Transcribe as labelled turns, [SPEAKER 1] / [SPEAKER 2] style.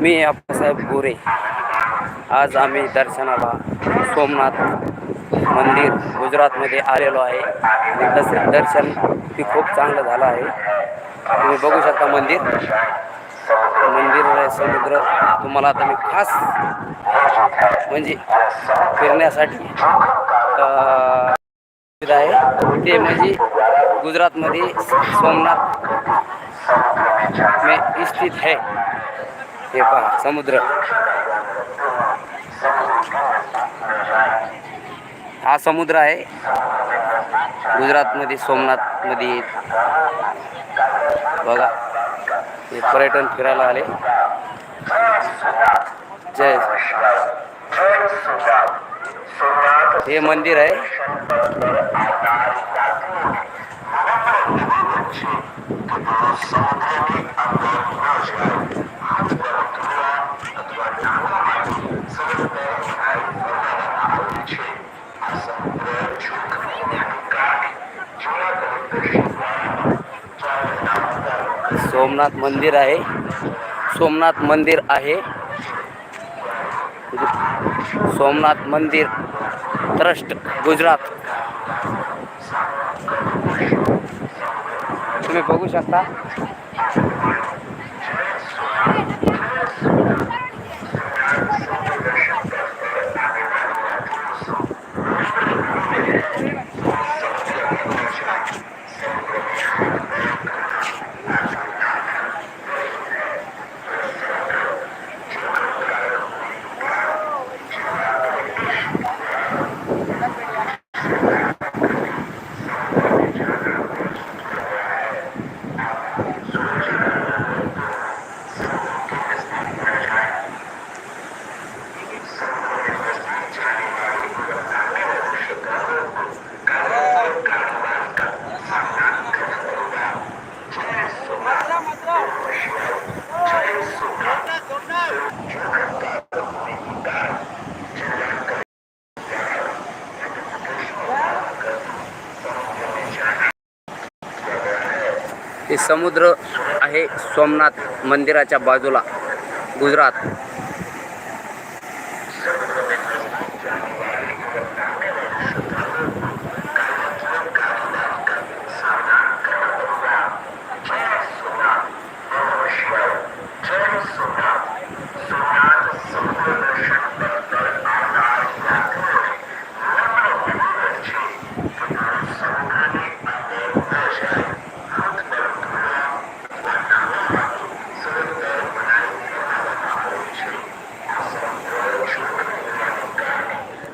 [SPEAKER 1] मी अप्पासाहेब गोरे. आज आम्ही दर्शनाला सोमनाथ मंदिर गुजरातमध्ये आलेलो आहे. आणि तसे दर्शन ते खूप चांगलं झालं आहे. तुम्ही बघू शकता मंदिर. मंदिर समुद्र. तुम्हाला आता मी खास म्हणजे फिरण्यासाठी आहे. ते म्हणजे गुजरातमध्ये सोमनाथ में स्थित है हे पहा समुद्र. हा समुद्र आहे. गुजरातमध्ये सोमनाथमध्ये. बघा हे पर्यटन फिरायला आले. जय. हे मंदिर आहे. सोमनाथ मंदिर आहे. सोमनाथ मंदिर आहे. सोमनाथ मंदिर ट्रस्ट गुजरात. तुम्ही बघू शकता. ते समुद्र आहे सोमनाथ मंदिराच्या बाजूला. गुजरात.